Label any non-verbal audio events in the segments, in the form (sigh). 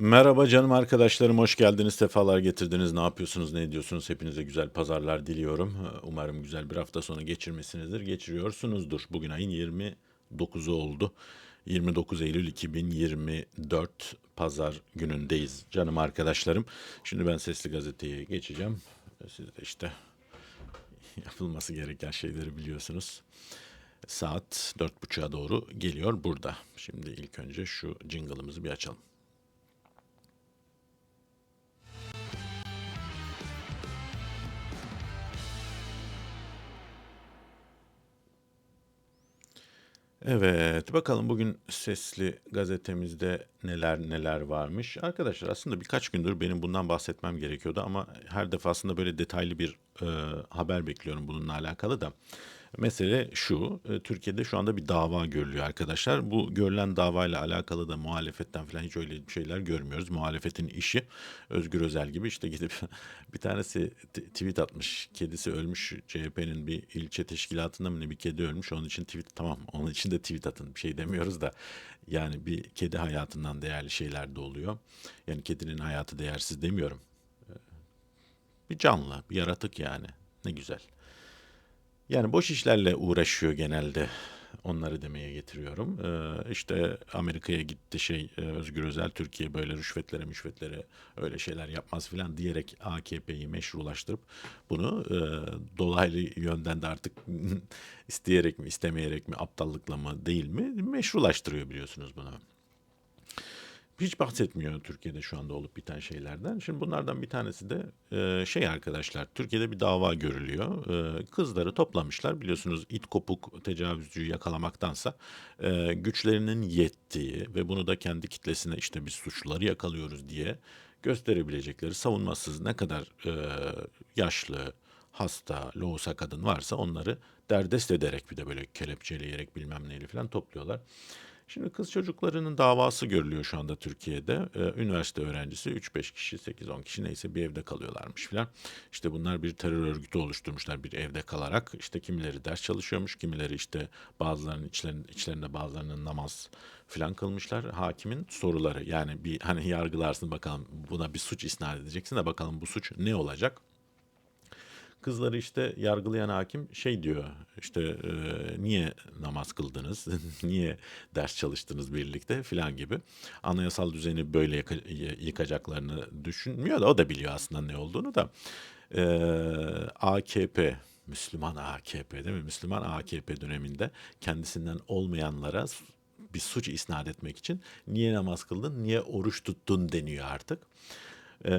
Merhaba canım arkadaşlarım, hoş geldiniz, sefalar getirdiniz. Ne yapıyorsunuz, ne ediyorsunuz? Hepinize güzel pazarlar diliyorum. Umarım güzel bir hafta sonu geçirmişsinizdir, geçiriyorsunuzdur. Bugün ayın 29'u oldu. 29 Eylül 2024 Pazar günündeyiz canım arkadaşlarım. Şimdi ben Sesli Gazete'ye geçeceğim. Siz de işte (laughs) yapılması gereken şeyleri biliyorsunuz. Saat 4.30'a doğru geliyor burada. Şimdi ilk önce şu jingle'ımızı bir açalım. Evet, bakalım bugün sesli gazetemizde neler neler varmış. Arkadaşlar aslında birkaç gündür benim bundan bahsetmem gerekiyordu ama her defasında böyle detaylı bir e, haber bekliyorum bununla alakalı da. Mesele şu, e, Türkiye'de şu anda bir dava görülüyor arkadaşlar. Bu görülen davayla alakalı da muhalefetten falan hiç öyle şeyler görmüyoruz. Muhalefetin işi Özgür Özel gibi işte gidip (laughs) bir tanesi tweet atmış. Kedisi ölmüş CHP'nin bir ilçe teşkilatında mı ne bir kedi ölmüş. Onun için tweet tamam onun için de tweet atın bir şey demiyoruz da. Yani bir kedi hayatından değerli şeyler de oluyor. Yani kedinin hayatı değersiz demiyorum. Bir canlı, bir yaratık yani. Ne güzel. Yani boş işlerle uğraşıyor genelde. Onları demeye getiriyorum. Ee, işte Amerika'ya gitti şey e, Özgür Özel Türkiye böyle rüşvetlere müşvetlere öyle şeyler yapmaz filan diyerek AKP'yi meşrulaştırıp bunu e, dolaylı yönden de artık (laughs) isteyerek mi istemeyerek mi aptallıkla mı değil mi meşrulaştırıyor biliyorsunuz bunu. Hiç bahsetmiyor Türkiye'de şu anda olup biten şeylerden. Şimdi bunlardan bir tanesi de e, şey arkadaşlar. Türkiye'de bir dava görülüyor. E, kızları toplamışlar. Biliyorsunuz it kopuk tecavüzcüyü yakalamaktansa e, güçlerinin yettiği ve bunu da kendi kitlesine işte biz suçluları yakalıyoruz diye gösterebilecekleri savunmasız ne kadar e, yaşlı, hasta, lohusa kadın varsa onları derdest ederek bir de böyle kelepçeleyerek bilmem neyle falan topluyorlar. Şimdi kız çocuklarının davası görülüyor şu anda Türkiye'de. Ee, üniversite öğrencisi 3-5 kişi, 8-10 kişi neyse bir evde kalıyorlarmış filan. İşte bunlar bir terör örgütü oluşturmuşlar bir evde kalarak. İşte kimileri ders çalışıyormuş, kimileri işte bazılarının içlerinde, içlerinde bazılarının namaz filan kılmışlar. Hakimin soruları yani bir hani yargılarsın bakalım buna bir suç isnat edeceksin de bakalım bu suç ne olacak? Kızları işte yargılayan hakim şey diyor işte e, niye namaz kıldınız, (laughs) niye ders çalıştınız birlikte filan gibi. Anayasal düzeni böyle yıka- yıkacaklarını düşünmüyor da o da biliyor aslında ne olduğunu da. E, AKP, Müslüman AKP değil mi? Müslüman AKP döneminde kendisinden olmayanlara bir suç isnat etmek için niye namaz kıldın, niye oruç tuttun deniyor artık. Ee,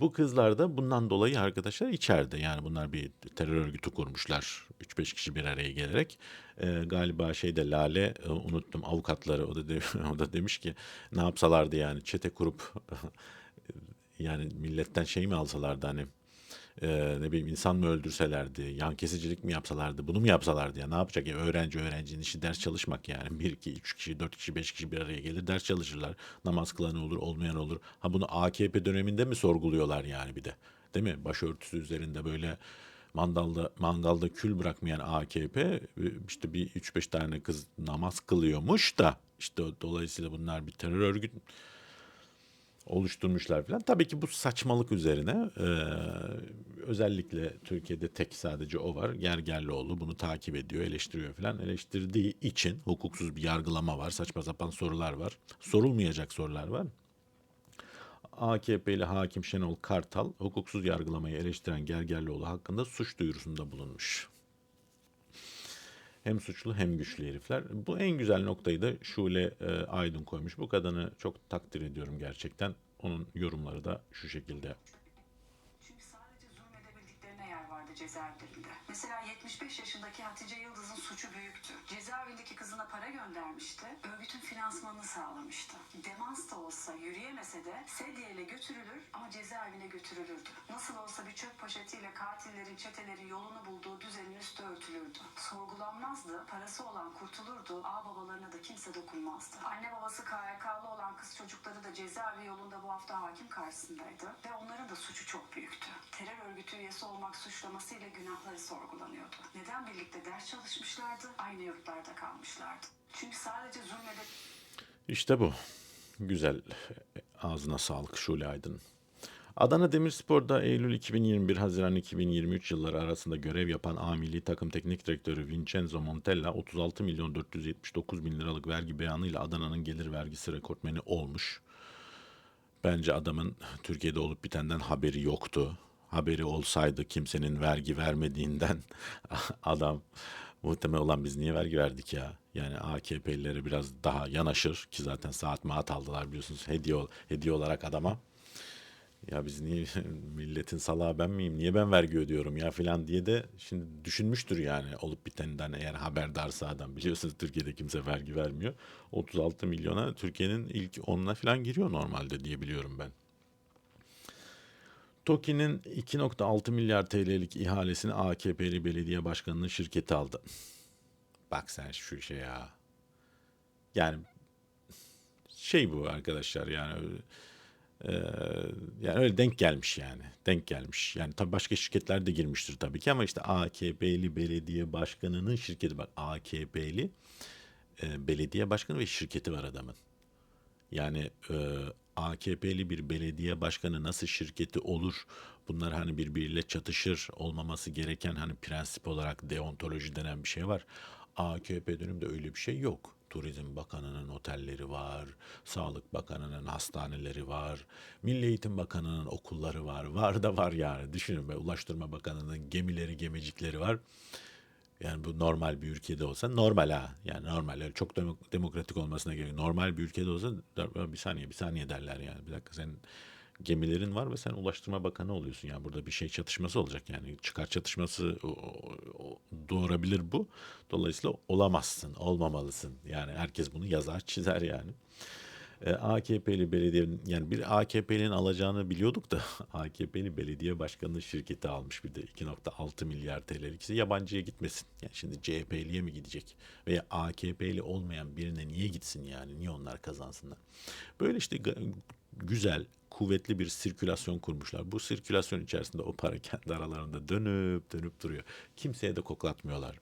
bu kızlar da bundan dolayı arkadaşlar içeride. Yani bunlar bir terör örgütü kurmuşlar. 3-5 kişi bir araya gelerek. Ee, galiba şeyde Lale e, unuttum avukatları o da de- (laughs) o da demiş ki ne yapsalardı yani çete kurup (laughs) yani milletten şey mi alsalardı hani e, ne bileyim insan mı öldürselerdi, yan kesicilik mi yapsalardı, bunu mu yapsalardı ya ne yapacak ya öğrenci öğrencinin işi ders çalışmak yani. Bir iki üç kişi, dört kişi, beş kişi bir araya gelir ders çalışırlar. Namaz kılan olur, olmayan olur. Ha bunu AKP döneminde mi sorguluyorlar yani bir de? Değil mi? Başörtüsü üzerinde böyle mandalda mangalda kül bırakmayan AKP işte bir üç beş tane kız namaz kılıyormuş da işte dolayısıyla bunlar bir terör örgüt oluşturmuşlar falan. Tabii ki bu saçmalık üzerine e, özellikle Türkiye'de tek sadece o var. Gergerlioğlu bunu takip ediyor, eleştiriyor falan. Eleştirdiği için hukuksuz bir yargılama var, saçma sapan sorular var. Sorulmayacak sorular var. AKP'li hakim Şenol Kartal hukuksuz yargılamayı eleştiren Gergerlioğlu hakkında suç duyurusunda bulunmuş. Hem suçlu hem güçlü herifler. Bu en güzel noktayı da Şule e, Aydın koymuş. Bu kadını çok takdir ediyorum gerçekten. Onun yorumları da şu şekilde. Çünkü sadece zulmedebildiklerine yer vardı cezaevlerinde. Mesela 75 yaşındaki Hatice Yıldız'ın suçu büyüktü. Cezaevindeki kızına para göndermişti. Örgütün finansmanını sağlamıştı. Demans da olsa yürüyemese de sedyeyle götürülür ama cezaevine götürülürdü. Nasıl olsa bir çöp poşetiyle katillerin, çetelerin yolunu bulduğu düzenin üstü örtülürdü. Sorgulanmazdı, parası olan kurtulurdu, ağ babalarına da kimse dokunmazdı. Anne babası KYK'lı olan kız çocukları da cezaevi yolunda bu hafta hakim karşısındaydı. Ve onların da suçu çok büyüktü. Terör örgütü üyesi olmak suçlamasıyla günahları sorgulanıyordu. Neden birlikte ders çalışmışlardı, aynı yurtlarda kalmışlardı. Çünkü sadece zulmede İşte bu. Güzel Ağzına sağlık Şule Aydın. Adana Demirspor'da Eylül 2021 Haziran 2023 yılları arasında görev yapan A milli takım teknik direktörü Vincenzo Montella 36 milyon 479 bin liralık vergi beyanıyla Adana'nın gelir vergisi rekortmeni olmuş. Bence adamın Türkiye'de olup bitenden haberi yoktu. Haberi olsaydı kimsenin vergi vermediğinden (laughs) adam muhtemel olan biz niye vergi verdik ya? Yani AKP'lilere biraz daha yanaşır ki zaten saat maat aldılar biliyorsunuz hediye, hediye olarak adama. Ya biz niye (laughs) milletin salağı ben miyim? Niye ben vergi ödüyorum ya filan diye de şimdi düşünmüştür yani olup biteninden eğer haberdarsa adam. Biliyorsunuz Türkiye'de kimse vergi vermiyor. 36 milyona Türkiye'nin ilk 10'una filan giriyor normalde diye biliyorum ben. TOKİ'nin 2.6 milyar TL'lik ihalesini AKP'li belediye başkanının şirketi aldı. Bak sen şu işe ya. Yani şey bu arkadaşlar yani ee, yani öyle denk gelmiş yani. Denk gelmiş. Yani tabii başka şirketler de girmiştir tabii ki ama işte AKP'li belediye başkanının şirketi bak AKP'li e, belediye başkanı ve şirketi var adamın. Yani e, AKP'li bir belediye başkanı nasıl şirketi olur? Bunlar hani birbiriyle çatışır olmaması gereken hani prensip olarak deontoloji denen bir şey var. AKP döneminde öyle bir şey yok. Turizm Bakanı'nın otelleri var, Sağlık Bakanı'nın hastaneleri var, Milli Eğitim Bakanı'nın okulları var. (laughs) Var da var yani. Düşünün be Ulaştırma Bakanı'nın gemileri, gemicikleri var. Yani bu normal bir ülkede olsa normal ha. Yani normal. Yani çok demo- demokratik olmasına gerek. Normal bir ülkede olsa bir saniye bir saniye derler yani. Bir dakika senin gemilerin var ve sen Ulaştırma Bakanı oluyorsun. Yani burada bir şey çatışması olacak. Yani çıkar çatışması doğurabilir bu. Dolayısıyla olamazsın, olmamalısın. Yani herkes bunu yazar, çizer yani. E, AKP'li belediyenin yani bir AKP'nin alacağını biliyorduk da (laughs) AKP'li belediye başkanının şirketi almış bir de 2.6 milyar TL'lik ikisi yabancıya gitmesin. Yani şimdi CHP'liye mi gidecek veya AKP'li olmayan birine niye gitsin yani niye onlar kazansınlar. Böyle işte güzel kuvvetli bir sirkülasyon kurmuşlar. Bu sirkülasyon içerisinde o para kendi aralarında dönüp dönüp duruyor. Kimseye de koklatmıyorlar.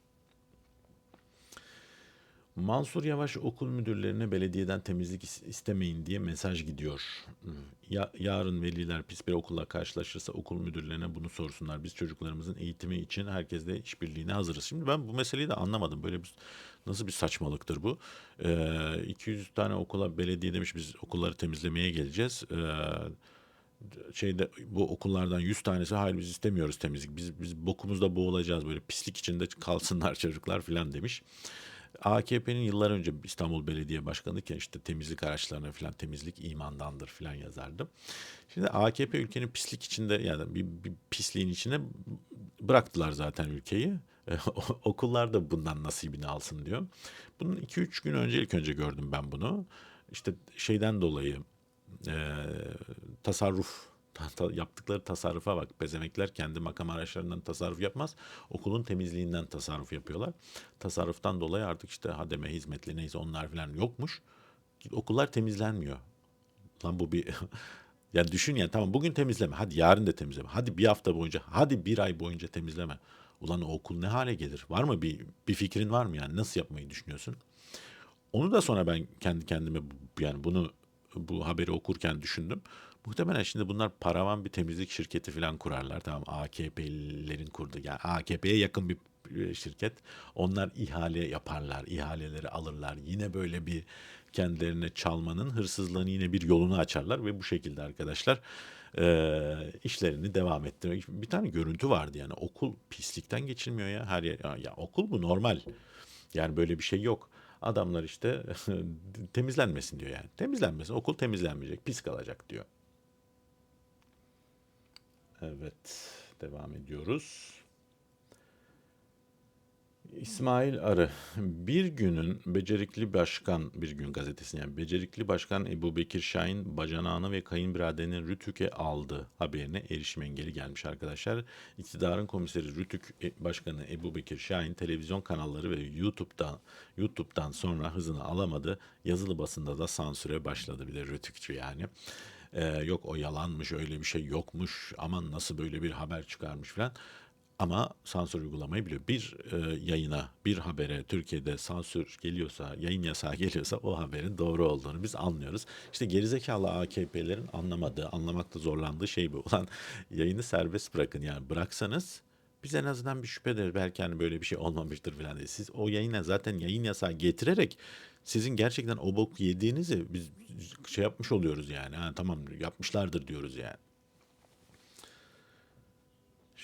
Mansur Yavaş okul müdürlerine belediyeden temizlik is- istemeyin diye mesaj gidiyor. Ya, yarın veliler pis bir okulla karşılaşırsa okul müdürlerine bunu sorsunlar. Biz çocuklarımızın eğitimi için herkesle işbirliğine hazırız. Şimdi ben bu meseleyi de anlamadım. Böyle bir nasıl bir saçmalıktır bu? Ee, 200 tane okula belediye demiş biz okulları temizlemeye geleceğiz. Ee, şeyde bu okullardan 100 tanesi hayır biz istemiyoruz temizlik. Biz biz bokumuzda boğulacağız böyle pislik içinde kalsınlar çocuklar filan demiş. AKP'nin yıllar önce İstanbul Belediye Başkanı'yken işte temizlik araçlarına falan temizlik imandandır falan yazardım. Şimdi AKP ülkenin pislik içinde yani bir, bir pisliğin içine bıraktılar zaten ülkeyi. E, (laughs) Okullar da bundan nasibini alsın diyor. Bunun 2-3 gün önce ilk önce gördüm ben bunu. İşte şeyden dolayı e, tasarruf ta- ta- yaptıkları tasarrufa bak. Bezemekler kendi makam araçlarından tasarruf yapmaz. Okulun temizliğinden tasarruf yapıyorlar. Tasarruftan dolayı artık işte hademe hizmetli neyse onlar falan yokmuş. Okullar temizlenmiyor. Lan bu bir (laughs) ya düşün ya tamam bugün temizleme. Hadi yarın da temizleme. Hadi bir hafta boyunca, hadi bir ay boyunca temizleme. Ulan o okul ne hale gelir? Var mı bir bir fikrin var mı yani nasıl yapmayı düşünüyorsun? Onu da sonra ben kendi kendime yani bunu bu haberi okurken düşündüm. Muhtemelen şimdi bunlar paravan bir temizlik şirketi falan kurarlar. Tamam AKP'lilerin kurdu. Yani AKP'ye yakın bir e, şirket. Onlar ihale yaparlar. ihaleleri alırlar. Yine böyle bir kendilerine çalmanın hırsızlığın yine bir yolunu açarlar ve bu şekilde arkadaşlar e, işlerini devam ettirmek. Bir tane görüntü vardı yani okul pislikten geçilmiyor ya. Her yer, ya, ya okul bu normal. Yani böyle bir şey yok. Adamlar işte (laughs) temizlenmesin diyor yani. Temizlenmesin. Okul temizlenmeyecek. Pis kalacak diyor. Evet. Devam ediyoruz. İsmail Arı. Bir günün becerikli başkan, bir gün gazetesinin yani becerikli başkan Ebu Bekir Şahin bacanağını ve kayınbiraderini Rütük'e aldı haberine erişim engeli gelmiş arkadaşlar. İktidarın komiseri Rütük e- Başkanı Ebu Bekir Şahin televizyon kanalları ve YouTube'dan YouTube'dan sonra hızını alamadı. Yazılı basında da sansüre başladı bir de Rütükçü yani. Ee, yok o yalanmış öyle bir şey yokmuş aman nasıl böyle bir haber çıkarmış falan. Ama sansür uygulamayı biliyor. Bir e, yayına, bir habere Türkiye'de sansür geliyorsa, yayın yasağı (laughs) geliyorsa o haberin doğru olduğunu biz anlıyoruz. İşte gerizekalı AKP'lerin anlamadığı, anlamakta zorlandığı şey bu. (laughs) Ulan yayını serbest bırakın yani bıraksanız biz en azından bir şüphe ederiz. Belki hani böyle bir şey olmamıştır falan diye. Siz o yayına zaten yayın yasağı getirerek sizin gerçekten o bok yediğinizi biz şey yapmış oluyoruz yani. Ha, tamam yapmışlardır diyoruz yani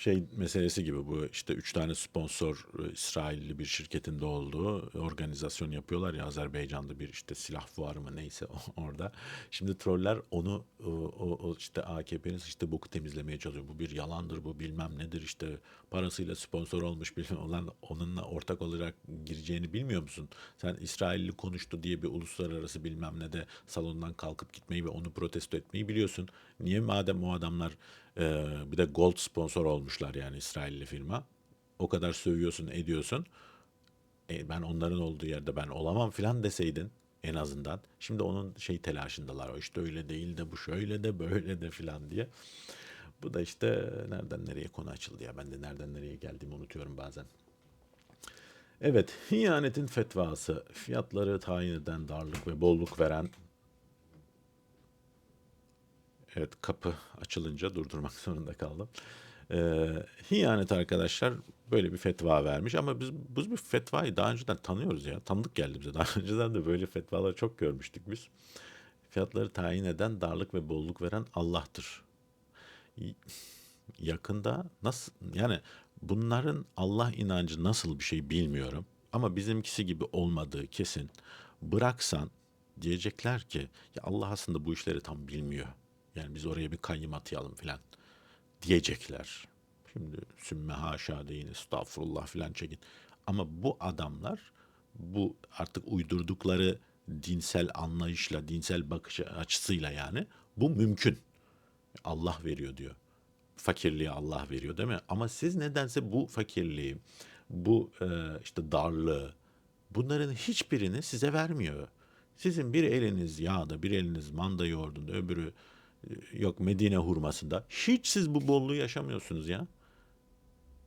şey meselesi gibi bu işte üç tane sponsor e, İsrailli bir şirketinde olduğu organizasyon yapıyorlar ya Azerbaycan'da bir işte silah fuarı mı neyse (laughs) orada. Şimdi troller onu o, o, o işte AKP'nin işte boku temizlemeye çalışıyor. Bu bir yalandır bu bilmem nedir işte parasıyla sponsor olmuş bilmem (laughs) olan onunla ortak olarak gireceğini bilmiyor musun? Sen İsrailli konuştu diye bir uluslararası bilmem ne de salondan kalkıp gitmeyi ve onu protesto etmeyi biliyorsun. Niye madem o adamlar ee, bir de Gold sponsor olmuşlar yani İsrailli firma. O kadar sövüyorsun, ediyorsun. E, ben onların olduğu yerde ben olamam filan deseydin en azından. Şimdi onun şey telaşındalar. O işte öyle değil de bu şöyle de böyle de filan diye. Bu da işte nereden nereye konu açıldı ya. Ben de nereden nereye geldiğimi unutuyorum bazen. Evet, Hiyanetin fetvası, fiyatları tayin eden, darlık ve bolluk veren Evet kapı açılınca durdurmak (laughs) zorunda kaldım. Ee, Hiyanet arkadaşlar böyle bir fetva vermiş ama biz bu bir fetvayı daha önceden tanıyoruz ya. Tanıdık geldi bize. Daha (laughs) önceden de böyle fetvaları çok görmüştük biz. Fiyatları tayin eden, darlık ve bolluk veren Allah'tır. Yakında nasıl yani bunların Allah inancı nasıl bir şey bilmiyorum ama bizimkisi gibi olmadığı kesin. Bıraksan diyecekler ki ya Allah aslında bu işleri tam bilmiyor. Yani biz oraya bir kayyım atayalım filan diyecekler. Şimdi sümme haşa deyin estağfurullah filan çekin. Ama bu adamlar bu artık uydurdukları dinsel anlayışla, dinsel bakış açısıyla yani bu mümkün. Allah veriyor diyor. Fakirliği Allah veriyor değil mi? Ama siz nedense bu fakirliği, bu e, işte darlığı, bunların hiçbirini size vermiyor. Sizin bir eliniz yağda, bir eliniz manda yoğurdunda, öbürü yok Medine hurmasında. Hiç siz bu bolluğu yaşamıyorsunuz ya.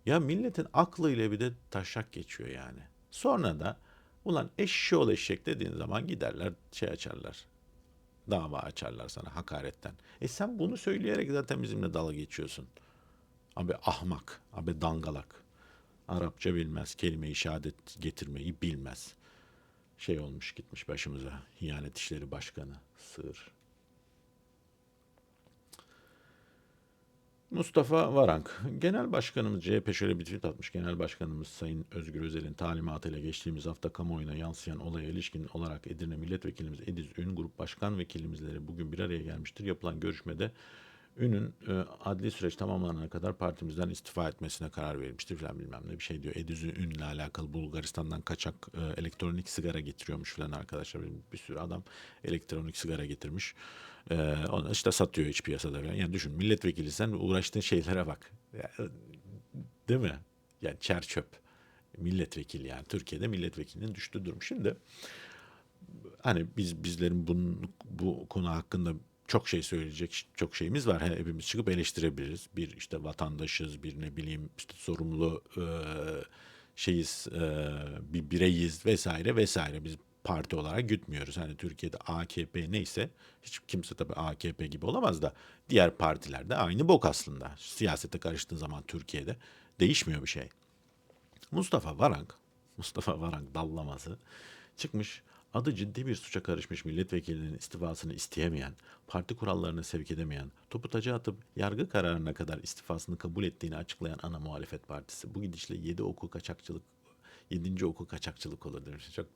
Ya milletin aklıyla bir de taşak geçiyor yani. Sonra da ulan eşşoğlu eşek dediğin zaman giderler şey açarlar. Dava açarlar sana hakaretten. E sen bunu söyleyerek zaten bizimle dalga geçiyorsun. Abi ahmak, abi dangalak. Arapça bilmez, kelime-i şehadet getirmeyi bilmez. Şey olmuş gitmiş başımıza. Hiyanet İşleri Başkanı. Sığır. Mustafa Varank. Genel Başkanımız CHP şöyle bir tweet atmış. Genel Başkanımız Sayın Özgür Özel'in talimatıyla geçtiğimiz hafta kamuoyuna yansıyan olaya ilişkin olarak Edirne Milletvekilimiz Ediz Ün Grup Başkan Vekilimizleri bugün bir araya gelmiştir. Yapılan görüşmede Ün'ün e, adli süreç tamamlanana kadar partimizden istifa etmesine karar verilmiştir falan bilmem ne bir şey diyor. Ediz Ün'le alakalı Bulgaristan'dan kaçak e, elektronik sigara getiriyormuş falan arkadaşlar. Bir, bir sürü adam elektronik sigara getirmiş. E, onu işte satıyor iç piyasada falan. Yani düşün milletvekili sen uğraştığın şeylere bak. Değil mi? Yani çer çöp. Milletvekili yani. Türkiye'de milletvekilinin düştüğü durum. Şimdi hani biz bizlerin bunun, bu konu hakkında çok şey söyleyecek çok şeyimiz var. Hepimiz çıkıp eleştirebiliriz. Bir işte vatandaşız, bir ne bileyim işte sorumlu e, şeyiz, e, bir bireyiz vesaire vesaire. Biz parti olarak gütmüyoruz. Hani Türkiye'de AKP neyse hiç kimse tabii AKP gibi olamaz da diğer partilerde aynı bok aslında. Siyasete karıştığın zaman Türkiye'de değişmiyor bir şey. Mustafa Varank, (laughs) Mustafa Varank dallaması çıkmış adı ciddi bir suça karışmış milletvekilinin istifasını isteyemeyen, parti kurallarını sevk edemeyen, topu taca atıp yargı kararına kadar istifasını kabul ettiğini açıklayan ana muhalefet partisi. Bu gidişle 7 oku kaçakçılık, 7. oku kaçakçılık olur demiş. Çok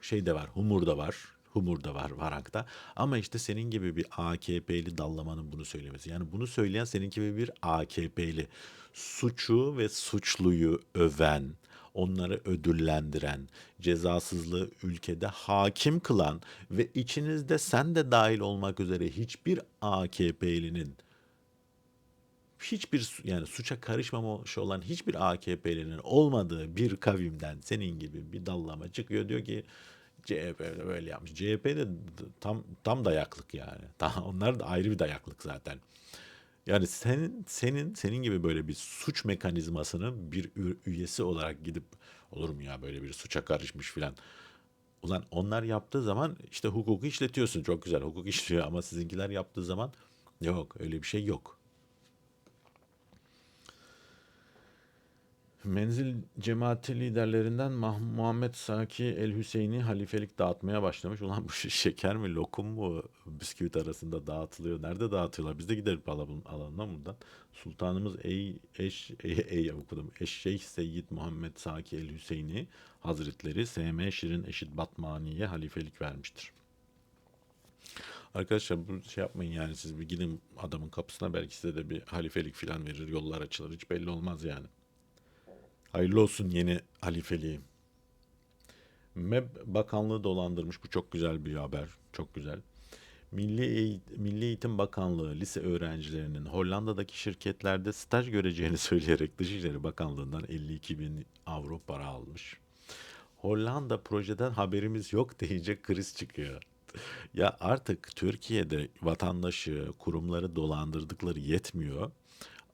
şey de var, humur da var. Humur da var Varank'ta. Ama işte senin gibi bir AKP'li dallamanın bunu söylemesi. Yani bunu söyleyen senin gibi bir AKP'li. Suçu ve suçluyu öven, onları ödüllendiren, cezasızlığı ülkede hakim kılan ve içinizde sen de dahil olmak üzere hiçbir AKP'linin hiçbir yani suça karışmamış olan hiçbir AKP'linin olmadığı bir kavimden senin gibi bir dallama çıkıyor diyor ki CHP öyle böyle yapmış. CHP de tam tam dayaklık yani. (laughs) Tam, onlar da ayrı bir dayaklık zaten. Yani senin senin senin gibi böyle bir suç mekanizmasının bir üyesi olarak gidip olur mu ya böyle bir suça karışmış filan. Ulan onlar yaptığı zaman işte hukuku işletiyorsun. Çok güzel hukuk (laughs) işliyor ama sizinkiler yaptığı zaman yok öyle bir şey yok. Menzil cemaati liderlerinden Mah- Muhammed Saki El Hüseyin'i halifelik dağıtmaya başlamış. Ulan bu şeker mi lokum mu bisküvit arasında dağıtılıyor. Nerede dağıtıyorlar? Biz de alalım lan bundan. Sultanımız Ey, Eş, Ey, Ey okudum. Eşşeyh Seyyid Muhammed Saki El Hüseyin'i Hazretleri SM Şirin Eşit Batmani'ye halifelik vermiştir. Arkadaşlar bu şey yapmayın yani siz bir gidin adamın kapısına belki size de bir halifelik falan verir yollar açılır hiç belli olmaz yani. Hayırlı olsun yeni halifeliği. MEB Bakanlığı dolandırmış. Bu çok güzel bir haber. Çok güzel. Milli, Eğit- Milli Eğitim Bakanlığı lise öğrencilerinin Hollanda'daki şirketlerde staj göreceğini (laughs) söyleyerek Dışişleri Bakanlığı'ndan 52 bin avro para almış. Hollanda projeden haberimiz yok (laughs) deyince kriz çıkıyor. Ya artık Türkiye'de vatandaşı, kurumları dolandırdıkları yetmiyor.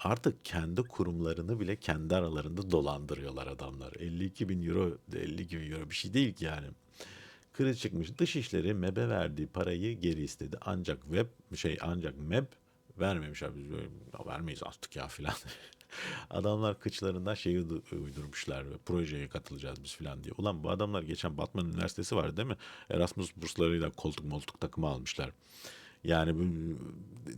Artık kendi kurumlarını bile kendi aralarında dolandırıyorlar adamlar. 52 bin euro, 52 bin euro bir şey değil ki yani. Kriz çıkmış. Dışişleri MEB'e verdiği parayı geri istedi. Ancak web şey ancak MEB vermemiş abi. "Ya vermeyiz artık ya filan. (laughs) Adamlar kıçlarından şeyi du- uydurmuşlar projeye katılacağız biz filan diye. Ulan bu adamlar geçen Batman Üniversitesi var değil mi? Erasmus burslarıyla koltuk moltuk takımı almışlar. Yani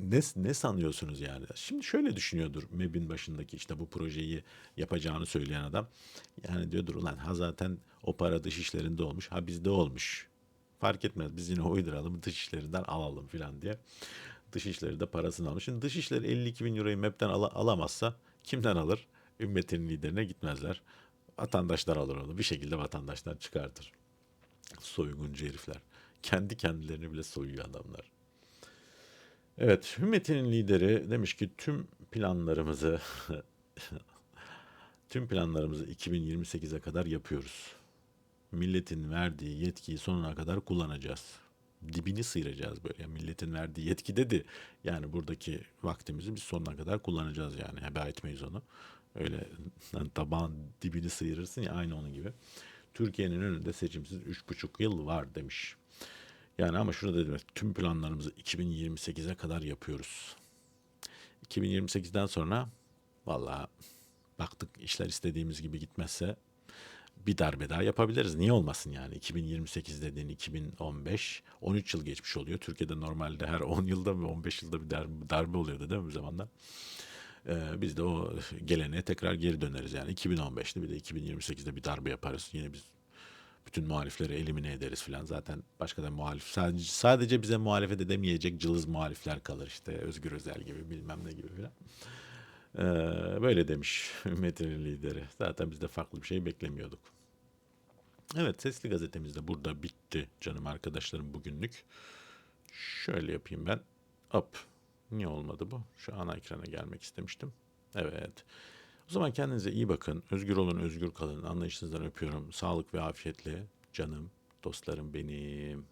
ne, ne sanıyorsunuz yani? Şimdi şöyle düşünüyordur MEB'in başındaki işte bu projeyi yapacağını söyleyen adam. Yani diyordur ulan ha zaten o para dış işlerinde olmuş ha bizde olmuş. Fark etmez biz yine uyduralım dış işlerinden alalım filan diye. Dış işleri de parasını almış. Şimdi dış işleri 52 bin euroyu MEB'den ala- alamazsa kimden alır? Ümmetin liderine gitmezler. Vatandaşlar alır onu. Bir şekilde vatandaşlar çıkartır. Soyguncu herifler. Kendi kendilerini bile soyuyor adamlar. Evet, Hümmet'in lideri demiş ki tüm planlarımızı (laughs) tüm planlarımızı 2028'e kadar yapıyoruz. Milletin verdiği yetkiyi sonuna kadar kullanacağız. Dibini sıyıracağız böyle. Yani milletin verdiği yetki dedi. Yani buradaki vaktimizi biz sonuna kadar kullanacağız yani. Heba etmeyiz onu. Öyle hani tabağın dibini sıyırırsın ya aynı onun gibi. Türkiye'nin önünde seçimsiz 3,5 yıl var demiş. Yani ama şurada dedim tüm planlarımızı 2028'e kadar yapıyoruz. 2028'den sonra vallahi baktık işler istediğimiz gibi gitmezse bir darbe daha yapabiliriz. Niye olmasın yani? 2028 dediğin 2015, 13 yıl geçmiş oluyor. Türkiye'de normalde her 10 yılda mı 15 yılda bir darbe, darbe oluyordu değil mi bir zamanlar? Ee, biz de o geleneğe tekrar geri döneriz yani. 2015'te bir de 2028'de bir darbe yaparız. Yine biz bütün muhalifleri elimine ederiz filan. Zaten başka da muhalif sadece, sadece bize muhalefet edemeyecek cılız muhalifler kalır işte Özgür Özel gibi bilmem ne gibi filan. Ee, böyle demiş (laughs) Metin'in lideri. Zaten biz de farklı bir şey beklemiyorduk. Evet Sesli Gazetemiz de burada bitti canım arkadaşlarım bugünlük. Şöyle yapayım ben. Hop. Niye olmadı bu? Şu ana ekrana gelmek istemiştim. Evet. O zaman kendinize iyi bakın. Özgür olun, özgür kalın. Anlayışınızdan öpüyorum. Sağlık ve afiyetle canım, dostlarım benim.